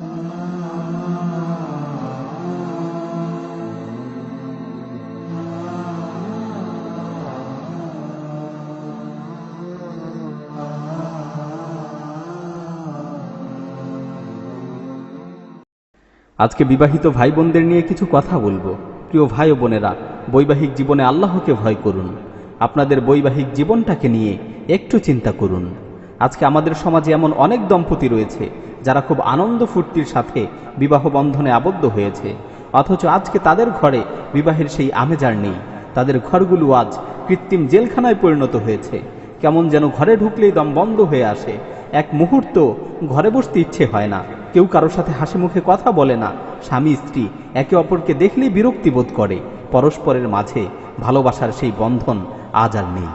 আজকে বিবাহিত ভাই বোনদের নিয়ে কিছু কথা বলব। প্রিয় ভাই ও বোনেরা, বৈবাহিক জীবনে আল্লাহকে ভয় করুন। আপনাদের বৈবাহিক জীবনটাকে নিয়ে একটু চিন্তা করুন। আজকে আমাদের সমাজে এমন অনেক দম্পতি রয়েছে যারা খুব আনন্দ ফুর্তির সাথে বিবাহ বন্ধনে আবদ্ধ হয়েছে। অথচ আজকে তাদের ঘরে বিবাহের সেই আমেজার নেই। তাদের ঘরগুলো আজ কৃত্রিম জেলখানায় পরিণত হয়েছে। কেমন যেন ঘরে ঢুকলেই দম বন্ধ হয়ে আসে। এক মুহূর্ত ঘরে বসতে ইচ্ছে হয় না। কেউ কারোর সাথে হাসি মুখে কথা বলে না। স্বামী, স্ত্রী একে অপরকে দেখলেই বিরক্তি বোধ করে। পরস্পরের মাঝে ভালোবাসার সেই বন্ধন আজ আর নেই।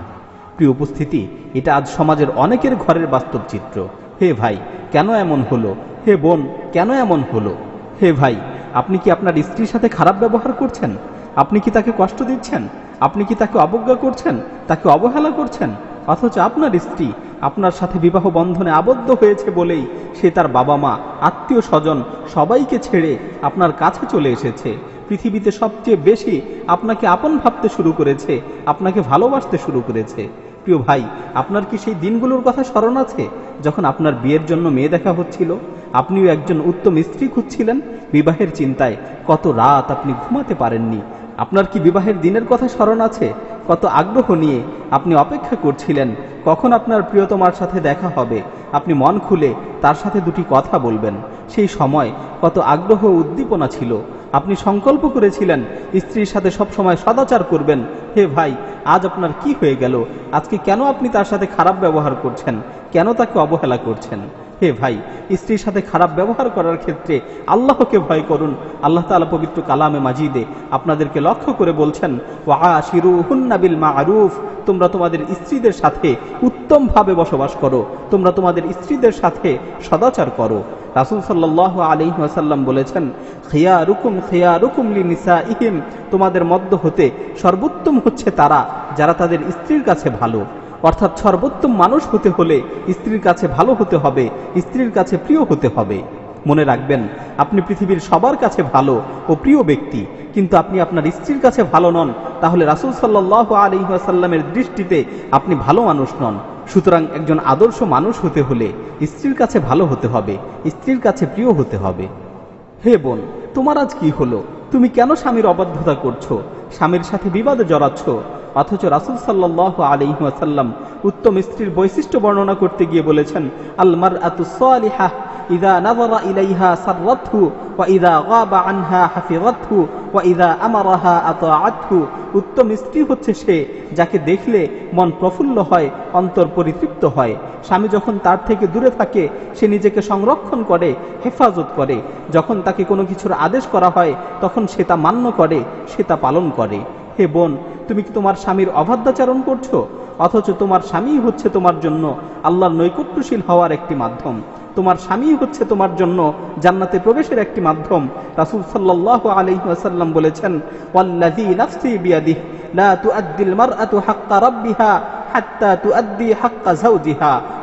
প্রিয় উপস্থিতি, এটা আজ সমাজের অনেকের ঘরের বাস্তব চিত্র হে ভাই, কেন এমন হলো? হে বোন, কেন এমন হলো? হে ভাই, আপনি কি আপনার স্ত্রীর সাথে খারাপ ব্যবহার করছেন? আপনি কি তাকে কষ্ট দিচ্ছেন? আপনি কি তাকে অবজ্ঞা করছেন? তাকে অবহেলা করছেন? অথচ আপনার স্ত্রী আপনার সাথে বিবাহ বন্ধনে আবদ্ধ হয়েছে বলেই সে তার বাবা মা আত্মীয় স্বজন সবাইকে ছেড়ে আপনার কাছে চলে এসেছে। পৃথিবীতে সবচেয়ে বেশি আপনাকে আপন ভাবতে শুরু করেছে, আপনাকে ভালোবাসতে শুরু করেছে। প্রিয় ভাই, আপনার কি সেই দিনগুলোর কথা স্মরণ আছে? যখন আপনার বিয়ের জন্য মেয়ে দেখা হচ্ছিল, আপনিও একজন উত্তম স্ত্রী খুঁজছিলেন? বিবাহের চিন্তায় কত রাত আপনি ঘুমাতে পারেননি? আপনার কি বিবাহের দিনের কথা স্মরণ আছে? কত আগ্রহ নিয়ে আপনি অপেক্ষা করছিলেন, কখন আপনার প্রিয়তমার সাথে দেখা হবে? আপনি মন খুলে তার সাথে দুটি কথা বলবেন। সেই সময় কত আগ্রহ উদ্দীপনা ছিল। আপনি সংকল্প করেছিলেন, স্ত্রীর সাথে সব সময় সদাচার করবেন। হে ভাই, আজ আপনার কি হয়ে গেল? আজকে কেন আপনি তার সাথে খারাপ ব্যবহার করছেন? কেন তাকে অবহেলা করছেন? হে ভাই, স্ত্রীর সাথে খারাপ ব্যবহার করার ক্ষেত্রে আল্লাহকে ভয় করুন। আল্লাহ তালা পবিত্র কালামে মাজিদে আপনাদেরকে লক্ষ্য করে বলছেন ওয়া শিরু হুন্নাবিল মা আরুফ তোমরা তোমাদের স্ত্রীদের সাথে উত্তমভাবে বসবাস করো, তোমরা তোমাদের স্ত্রীদের সাথে সদাচার করো। রাসুল সাল্লাহ আলী বলেছেন খেয়া রুকুম খেয়া রুকুম লি নিসা ইহিম তোমাদের মধ্য হতে সর্বোত্তম হচ্ছে তারা, যারা তাদের স্ত্রীর কাছে ভালো। অর্থাৎ সর্বোত্তম মানুষ হতে হলে স্ত্রীর কাছে ভালো হতে হবে, স্ত্রীর কাছে প্রিয় হতে হবে। মনে রাখবেন, আপনি পৃথিবীর সবার কাছে ভালো ও প্রিয় ব্যক্তি, কিন্তু আপনি আপনার স্ত্রীর কাছে ভালো নন, তাহলে রাসুল সাল্লাহ আলী আসাল্লামের দৃষ্টিতে আপনি ভালো মানুষ নন। সুতরাং একজন আদর্শ মানুষ হতে হলে স্ত্রীর কাছে ভালো হতে হবে, স্ত্রীর কাছে প্রিয় হতে হবে। হে বোন, তোমার আজ কি হলো? তুমি কেন স্বামীর অবাধ্যতা করছ? স্বামীর সাথে বিবাদে জড়াচ্ছ? অথচ রাসুল সাল্লাহ আলিহাসাল্লাম উত্তম স্ত্রীর বৈশিষ্ট্য বর্ণনা করতে গিয়ে বলেছেন আলমার আতুসালিহা ইদা নাজরা ইলাইহা সাররাতহু, ওয়া ইদা গাবা আনহা হাফিজাতহু, ওয়া ইদা আমারাহা আতাআতহু। উত্তম স্ত্রী হচ্ছে সে যাকে দেখলে মন প্রফুল্ল হয়, অন্তর পরিতৃপ্ত হয়। স্বামী যখন তার থেকে দূরে থাকে, সে নিজেকে সংরক্ষণ করে, হেফাজত করে। যখন তাকে কোনো কিছুর আদেশ করা হয়, তখন সে তা মান্য করে, সে তা পালন করে। হে বোন তুমি কি তোমার স্বামীর অবাধ্যাচারণ করছ? অথচ তোমার স্বামী হচ্ছে তোমার জন্য আল্লাহর নৈকট্যশীল হওয়ার একটি মাধ্যম। তোমার স্বামী হচ্ছে তোমার জন্য জান্নাতে প্রবেশের একটি মাধ্যম। রাসূল সাল্লাল্লাহু আলাইহি ওয়াসাল্লাম বলেছেন মারআতু হাক্কা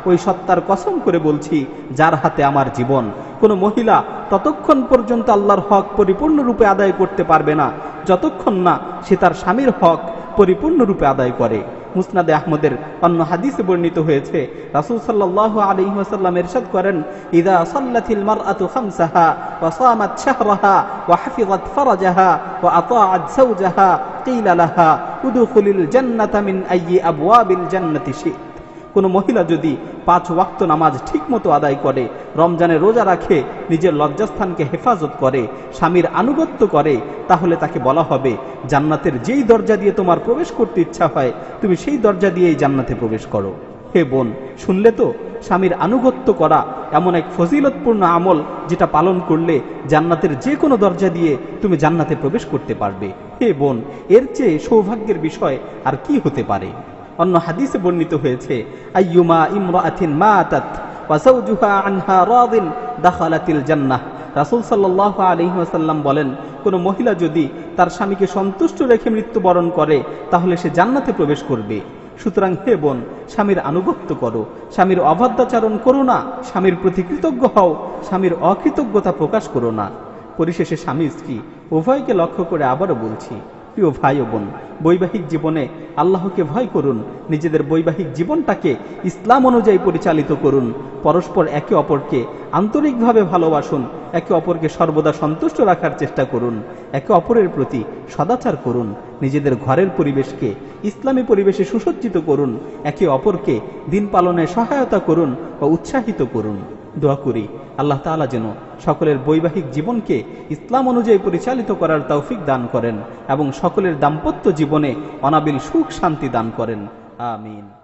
ওই সত্তার কসম করে বলছি, যার হাতে আমার জীবন। কোনো মহিলা ততক্ষণ পর্যন্ত আল্লাহর হক পরিপূর্ণরূপে আদায় করতে পারবে না। যতক্ষণ না সে তার স্বামীর হক পরিপূর্ণরূপে আদায় করে। মুসনাদে আহমদের অন্য হাদিসে বর্ণিত হয়েছে, রাসুল সাল্লাহ আলী ওয়াসাল্লাম এরশাদ করেন, ইদা সাল্লাতিল মারআতু খামসাহা ওয়া সামাত শাহরাহা ওয়া হাফিজাত ফারাজাহা ওয়া আতাআত যাওজাহা কিলা লাহা, উদখুলিল জান্নাতা মিন আইয়ি আবওয়াবিল জান্নাতি শি'ত কোনো মহিলা যদি পাঁচ ওয়াক্ত নামাজ ঠিকমতো আদায় করে, রমজানে রোজা রাখে, নিজের লজ্জাস্থানকে হেফাজত করে, স্বামীর আনুগত্য করে, তাহলে তাকে বলা হবে, জান্নাতের যেই দরজা দিয়ে তোমার প্রবেশ করতে ইচ্ছা হয়, তুমি সেই দরজা দিয়েই জান্নাতে প্রবেশ করো। হে বোন, শুনলে তো? স্বামীর আনুগত্য করা এমন এক ফজিলতপূর্ণ আমল যেটা পালন করলে জান্নাতের যে কোনো দরজা দিয়ে তুমি জান্নাতে প্রবেশ করতে পারবে। হে বোন, এর চেয়ে সৌভাগ্যের বিষয় আর কি হতে পারে? অন্য হাদিসে বর্ণিত হয়েছে, আইয়ুমা ইমরাআতিন মাতাত ওয়া যাওজুহা আনহা রাদিন দাখালাতিল জান্নাহ। রাসূল সাল্লাল্লাহু আলাইহি ওয়াসাল্লাম বলেন, কোন মহিলা যদি তার স্বামীকে সন্তুষ্ট রেখে মৃত্যুবরণ করে, তাহলে সে জান্নাতে প্রবেশ করবে। সুতরাং হে বোন, স্বামীর আনুগত্য করো। স্বামীর অবাধ্যাচারণ করো না, স্বামীর প্রতি কৃতজ্ঞ হও, স্বামীর অকৃতজ্ঞতা প্রকাশ করো না। পরিশেষে স্বামী স্ত্রী উভয়কে লক্ষ্য করে আবারও বলছি প্রিয় ভাই ও বোন, বৈবাহিক জীবনে আল্লাহকে ভয় করুন, নিজেদের বৈবাহিক জীবনটাকে ইসলাম অনুযায়ী পরিচালিত করুন, পরস্পর একে অপরকে আন্তরিকভাবে ভালোবাসুন, একে অপরকে সর্বদা সন্তুষ্ট রাখার চেষ্টা করুন, একে অপরের প্রতি সদাচার করুন, নিজেদের ঘরের পরিবেশকে ইসলামী পরিবেশে সুসজ্জিত করুন, একে অপরকে দিন পালনে সহায়তা করুন বা উৎসাহিত করুন। দোয়া করি। আল্লাহ তালা যেন সকলের বৈবাহিক জীবনকে ইসলাম অনুযায়ী পরিচালিত করার তৌফিক দান করেন এবং সকলের দাম্পত্য জীবনে অনাবিল সুখ শান্তি দান করেন। আমিন।